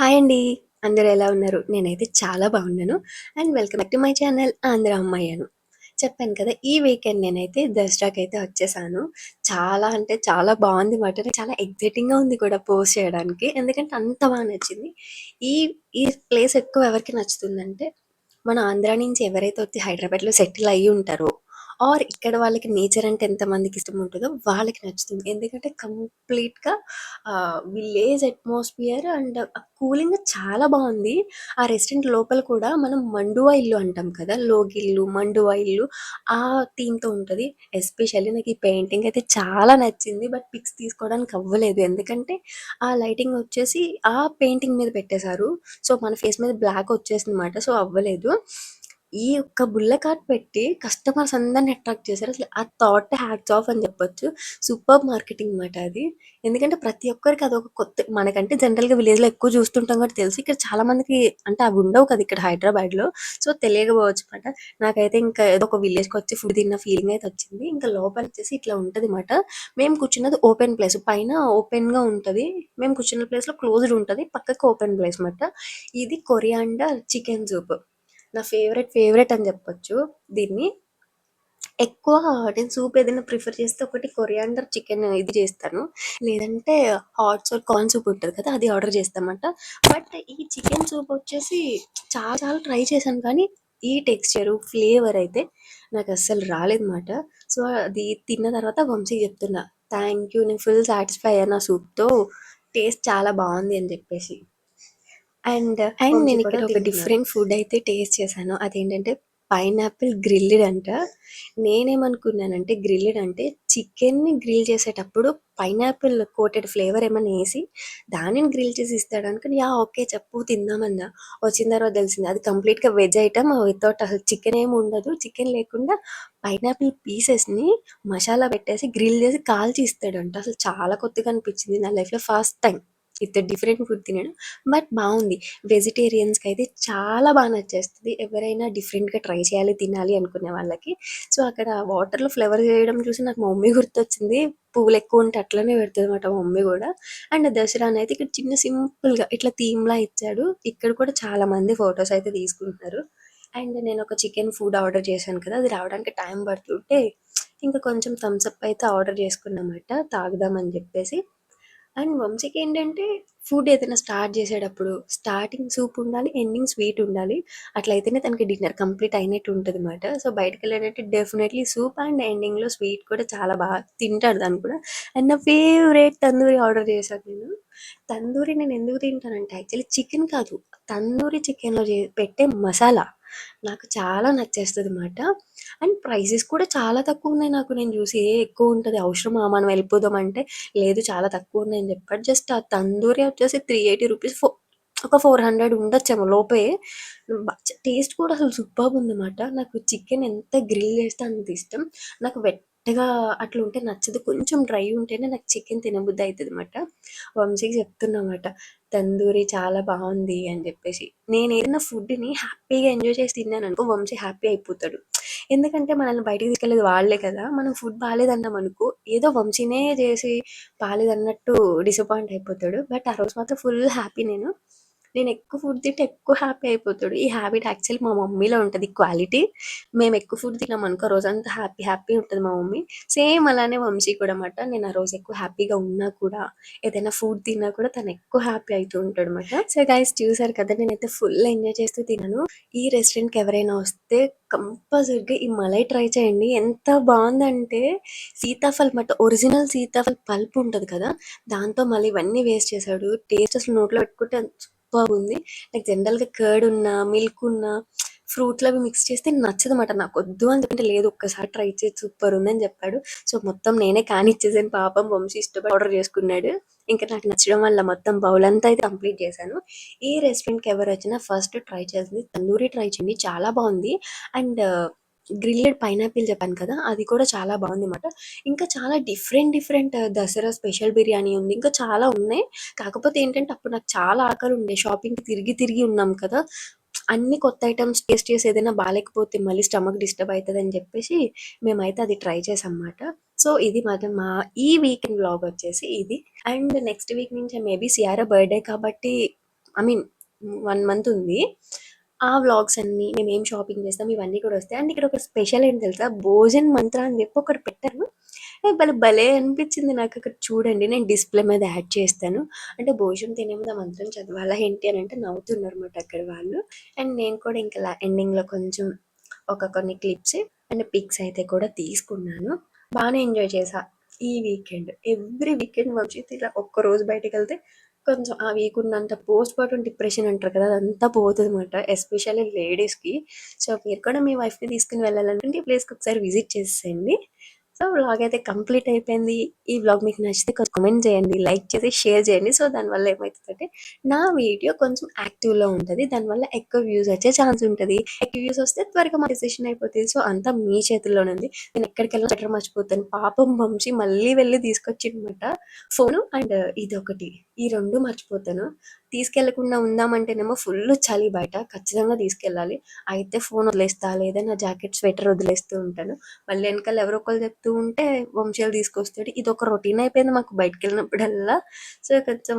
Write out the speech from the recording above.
Hi అండి. అందరూ ఎలా ఉన్నారు? నేనైతే చాలా బాగున్నాను. And welcome back to my channel. Andhra అమ్మాయ్యాను చెప్పాను కదా ఈ వీకెండ్ నేనైతే దసరాకి అయితే వచ్చేసాను. చాలా అంటే చాలా బాగుంది మాట. చాలా ఎగ్జైటింగ్గా ఉంది కూడా పోస్ట్ చేయడానికి. ఎందుకంటే అంత బాగా నచ్చింది. ఈ ఈ ప్లేస్ ఎక్కువ ఎవరికి నచ్చుతుందంటే మన ఆంధ్ర నుంచి ఎవరైతే వచ్చి హైదరాబాద్లో సెటిల్ అయ్యి ఉంటారో ఆర్ ఇక్కడ వాళ్ళకి నేచర్ అంటే ఎంత మందికి ఇష్టం ఉంటుందో వాళ్ళకి నచ్చుతుంది. ఎందుకంటే కంప్లీట్గా విలేజ్ అట్మాస్ఫియర్ అండ్ కూలింగ్ చాలా బాగుంది. ఆ రెస్టారెంట్ లోపల కూడా మనం మండువా ఇల్లు అంటాం కదా లోగిల్లు మండువా ఇల్లు ఆ థీమ్తో ఎస్పెషల్లీ నాకు ఈ పెయింటింగ్ అయితే చాలా నచ్చింది బట్ పిక్స్ తీసుకోవడానికి అవ్వలేదు. ఎందుకంటే ఆ లైటింగ్ వచ్చేసి ఆ పెయింటింగ్ మీద పెట్టేశారు. సో మన ఫేస్ మీద బ్లాక్ వచ్చేసింది అనమాట సో అవ్వలేదు. ఈ ఒక్క బుల్ల కార్ట్ పెట్టి కస్టమర్స్ అందరిని అట్రాక్ట్ చేశారు. అసలు ఆ థాట్ హ్యాట్స్ ఆఫ్ అని చెప్పొచ్చు. సూపర్ మార్కెటింగ్ మాట అది. ఎందుకంటే ప్రతి ఒక్కరికి అదొక కొత్త మనకంటే జనరల్గా విలేజ్లో ఎక్కువ చూస్తుంటాం కాబట్టి తెలుసు. ఇక్కడ చాలా మందికి అంటే అవి ఉండవు కదా ఇక్కడ హైదరాబాద్లో. సో తెలియకపోవచ్చు అనమాట నాకైతే ఇంకా ఏదో ఒక విలేజ్కి వచ్చి ఫుడ్ తిన్న ఫీలింగ్ అయితే వచ్చింది. ఇంకా లోపల వచ్చేసి ఇట్లా ఉంటది మాట మేము కూర్చున్నది ఓపెన్ ప్లేస్ పైన ఓపెన్గా ఉంటది. మేము కూర్చున్న ప్లేస్లో క్లోజ్డ్ ఉంటది. పక్కకి ఓపెన్ ప్లేస్ మాట ఇది కొరియాండర్ చికెన్ సూప్. నా ఫేవరెట్ ఫేవరెట్ అని చెప్పొచ్చు దీన్ని. ఎక్కువ నేను సూప్ ఏదైనా ప్రిఫర్ చేస్తే ఒకటి కొరియాండర్ చికెన్ ఇది చేస్తాను. లేదంటే హాట్ సూప్ కార్న్ సూప్ ఉంటుంది కదా అది ఆర్డర్ చేస్తామంట. బట్ ఈ చికెన్ సూప్ వచ్చేసి చాలా చాలా ట్రై చేశాను కానీ ఈ టెక్స్చర్ ఫ్లేవర్ అయితే నాకు అస్సలు రాలేదన్నమాట. సో అది తిన్న తర్వాత వంశీ చెప్తున్నా థ్యాంక్ యూ నేను ఫుల్ సాటిస్ఫై అయ్యాను ఆ సూప్తో టేస్ట్ చాలా బాగుంది అని చెప్పేసి. అండ్ అండ్ నేను కూడా ఇక్కడ ఒక. డిఫరెంట్ ఫుడ్ అయితే టేస్ట్ చేశాను. అదేంటంటే పైనాపిల్ గ్రిల్డ్ అంట. నేనేమనుకున్నానంటే గ్రిల్డ్ అంటే చికెన్ని గ్రిల్ చేసేటప్పుడు పైనాపిల్ కోటెడ్ ఫ్లేవర్ ఏమైనా వేసి దానిని గ్రిల్ చేసి ఇస్తాడు అనుకుని యా ఓకే చెప్పు తిందామన్నా. వచ్చిన తర్వాత తెలిసింది అది కంప్లీట్గా వెజ్ ఐటమ్ వితౌట్ అసలు చికెన్ ఏమి ఉండదు. చికెన్ లేకుండా పైనాపిల్ పీసెస్ని మసాలా పెట్టేసి గ్రిల్ చేసి కాల్చి ఇస్తాడంట. అసలు చాలా కొత్తగా అనిపించింది నా లైఫ్లో ఫస్ట్ టైం. ఇంత డిఫరెంట్ ఫుడ్ తినడం. బట్ బాగుంది. వెజిటేరియన్స్కి అయితే చాలా బాగా నచ్చేస్తుంది. ఎవరైనా డిఫరెంట్గా ట్రై చేయాలి తినాలి అనుకునే వాళ్ళకి. సో అక్కడ వాటర్లో ఫ్లేవర్ చేయడం చూసి నాకు మా మమ్మీ గుర్తొచ్చింది. పువ్వులు ఎక్కువ ఉంటే అట్లనే పెడుతుంది అనమాట మా మమ్మీ కూడా. అండ్ దసరా అయితే ఇక్కడ చిన్న సింపుల్గా ఇట్లా థీమ్ లా ఇచ్చాడు. ఇక్కడ కూడా చాలా మంది ఫొటోస్ అయితే తీసుకుంటున్నారు. అండ్ నేను ఒక చికెన్ ఫుడ్ ఆర్డర్ చేశాను కదా అది రావడానికి టైం పడుతుంటే ఇంకా కొంచెం థమ్స్ అప్ అయితే ఆర్డర్ చేసుకున్నమాట. తాగుదామని చెప్పేసి. అండ్ వంశీకి ఏంటంటే ఫుడ్ ఏదైనా స్టార్ట్ చేసేటప్పుడు స్టార్టింగ్ సూప్ ఉండాలి ఎండింగ్ స్వీట్ ఉండాలి. అట్లయితేనే తనకి డిన్నర్ కంప్లీట్ అయినట్టు ఉంటుంది అనమాట సో బయటకు వెళ్ళేటట్టు డెఫినెట్లీ సూప్ అండ్ ఎండింగ్లో స్వీట్ కూడా చాలా బాగా తింటాడు దాన్ని కూడా. అండ్ నా ఫేవరెట్ తందూరి ఆర్డర్ చేశాను నేను. తందూరి నేను ఎందుకు తింటానంటే యాక్చువల్లీ చికెన్ కాదు. తందూరి చికెన్లో చే- పెట్టే మసాలా. నాకు చాలా నచ్చేస్తుంది అనమాట అండ్ ప్రైసెస్ కూడా చాలా తక్కువ ఉన్నాయి నాకు. నేను చూసి ఏ ఎక్కువ ఉంటుంది అవసరమా మనం వెళ్ళిపోదాం అంటే లేదు చాలా తక్కువ ఉన్నాయని చెప్పాడు జస్ట్ ఆ తందూరి వచ్చేసి త్రీ ఎయిటీ రూపీస్ ఒక ఫోర్ హండ్రెడ్ ఉండొచ్చేమో లోపే. టేస్ట్ కూడా అసలు సూపర్ ఉందన్నమాట. నాకు చికెన్ ఎంత గ్రిల్ చేస్తే అంత ఇష్టం. నాకు వెట్ మెత్తగా అట్లా ఉంటే నచ్చదు. కొంచెం డ్రై ఉంటేనే నాకు చికెన్ తినబుద్ధి అవుతుంది అనమాట వంశీకి చెప్తున్నమాట తందూరి చాలా బాగుంది అని చెప్పేసి. నేను ఏదైనా ఫుడ్ని హ్యాపీగా ఎంజాయ్ చేసి తిన్నాను అనుకో వంశీ హ్యాపీ అయిపోతాడు. ఎందుకంటే మనల్ని బయటికి తీసుకెళ్ళేది వాళ్ళే కదా మనం ఫుడ్ బాగాలేదన్నాం అనుకో ఏదో వంశీనే చేసి బాగాలేదన్నట్టు డిసప్పాయింట్ అయిపోతాడు. బట్ ఆ రోజు మాత్రం ఫుల్ హ్యాపీ నేను. నేను ఎక్కువ ఫుడ్ తింటే ఎక్కువ హ్యాపీ అయిపోతాడు. ఈ హ్యాబిట్ యాక్చువల్లీ మా మమ్మీలో ఉంటుంది క్వాలిటీ మేము ఎక్కువ ఫుడ్ తిన్నాం అనుకో రోజంతా హ్యాపీ హ్యాపీ ఉంటుంది మా మమ్మీ. సేమ్ అలానే వంశీ కూడా అనమాట నేను ఆ రోజు ఎక్కువ హ్యాపీగా ఉన్నా కూడా ఏదైనా ఫుడ్ తిన్నా కూడా తను ఎక్కువ హ్యాపీ అవుతూ ఉంటాడు అనమాట సో గైస్ చూసారు కదా నేనైతే ఫుల్ ఎంజాయ్ చేస్తూ తిన్నాను. ఈ రెస్టారెంట్కి ఎవరైనా వస్తే కంపల్సరీగా ఈ మలై ట్రై చేయండి. ఎంత బాగుందంటే సీతాఫల్ మట ఒరిజినల్ సీతాఫల్ పల్ప్ ఉంటది కదా దాంతో మళ్ళీ ఇవన్నీ వేస్ట్ చేశాడు. టేస్ట్ అసలు నోట్లో పెట్టుకుంటే సూపర్ ఉంది. నాకు జనరల్గా కర్డ్ ఉన్న మిల్క్ ఉన్న ఫ్రూట్లు అవి మిక్స్ చేస్తే నచ్చదన్నమాట. నాకు వద్దు అని చెప్పంటే లేదు ఒక్కసారి ట్రై చేసి సూపర్ ఉందని చెప్పాడు. సో మొత్తం నేనే కానిచ్చేసాను. పాపం వంశీ ఇష్టపడి ఆర్డర్ చేసుకున్నాడు. ఇంకా నాకు నచ్చడం వల్ల మొత్తం బౌల్ అంతా అయితే కంప్లీట్ చేశాను. ఈ రెస్టారెంట్కి ఎవరు వచ్చినా ఫస్ట్ ట్రై చేసింది. తందూరి ట్రై చేయండి. చాలా బాగుంది. అండ్ గ్రిల్లెడ్ పైనాపిల్ చెప్పాను కదా అది కూడా చాలా బాగుంది అన్నమాట ఇంకా చాలా different different Dasara special biryani ఉంది. ఇంకా చాలా ఉన్నాయి. కాకపోతే ఏంటంటే అప్పుడు నాకు చాలా ఆకలి ఉండే. షాపింగ్ తిరిగి తిరిగి ఉన్నాం కదా. అన్ని కొత్త ఐటమ్స్ టేస్ట్ చేసి ఏదైనా బాగాలేకపోతే మళ్ళీ స్టమక్ డిస్టర్బ్ అవుతుంది అని చెప్పేసి మేమైతే అది ట్రై చేసాం అన్నమాట సో ఇది మాత్రం మా ఈ వీకెండ్ బ్లాగ్ వచ్చేసి ఇది. అండ్ నెక్స్ట్ వీక్ నుంచి మేబీ సిఆర్ బర్త్డే కాబట్టి ఐ మీన్ వన్ మంత్ ఉంది. ఆ వ్లాగ్స్ అన్ని మేము ఏం షాపింగ్ చేస్తాం ఇవన్నీ కూడా వస్తాయి. అండ్ ఇక్కడ ఒక స్పెషల్ ఏంటి తెలుసా? భోజన్ మంత్ర అని చెప్పి ఒకటి పెట్టారు. భలే భలే అనిపించింది నాకు. అక్కడ చూడండి నేను డిస్ప్లే మీద యాడ్ చేస్తాను. అంటే భోజనం తినే మంత్రం చదవాలా ఏంటి అని అంటే నవ్వుతున్నారు అనమాట అక్కడ వాళ్ళు. అండ్ నేను కూడా ఇంకా ఎండింగ్లో కొంచెం ఒక కొన్ని క్లిప్స్ అండ్ పిక్స్ అయితే కూడా తీసుకున్నాను. బాగానే ఎంజాయ్ చేసా ఈ వీకెండ్ ఎవ్రీ వీకెండ్ వచ్చి ఇలా ఒక్క రోజు బయటకు వెళ్తే కొంచెం ఆ వీక్ ఉన్నంత పోస్ట్ పార్టం డిప్రెషన్ అంటారు కదా అదంతా పోతుంది అనమాట ఎస్పెషల్లీ లేడీస్కి. సో మీరు కూడా మీ వైఫ్ని తీసుకుని వెళ్ళాలంటే ఈ ప్లేస్కి ఒకసారి విజిట్ చేసేయండి. సో వ్లాగ్ అయితే కంప్లీట్ అయిపోయింది. ఈ వ్లాగ్ మీకు నచ్చితే కొంచెం కమెంట్ చేయండి లైక్ చేసి షేర్ చేయండి. సో దానివల్ల ఏమవుతుందంటే నా వీడియో కొంచెం యాక్టివ్లో ఉంటుంది. దానివల్ల ఎక్కువ వ్యూస్ వచ్చే ఛాన్స్ ఉంటుంది. ఎక్కువ వ్యూస్ వస్తే త్వరగా డిసిషన్ అయిపోతుంది. సో అంతా మీ చేతుల్లోనే ఉంది. నేను ఎక్కడికి వెళ్ళినా బెటర్ మర్చిపోతాను. పాపం వంశీ మళ్ళీ వెళ్ళి తీసుకొచ్చిందన్నమాట ఫోను అండ్ ఇది ఒకటి ఈ రెండు మర్చిపోతాను. తీసుకెళ్ళకుండా ఉందామంటేనేమో ఫుల్ చలి బయట ఖచ్చితంగా తీసుకెళ్ళాలి. అయితే ఫోన్ వదిలేస్తా లేదా నా జాకెట్ స్వెటర్ వదిలేస్తూ ఉంటాను. మళ్ళీ వెనకాల ఎవరో ఒకరు చెప్తూ ఉంటే వంశీలు తీసుకొస్తాడు. ఇది ఒక రొటీన్ అయిపోయింది మాకు బయటకు వెళ్ళినప్పుడల్లా. సో కొంచెం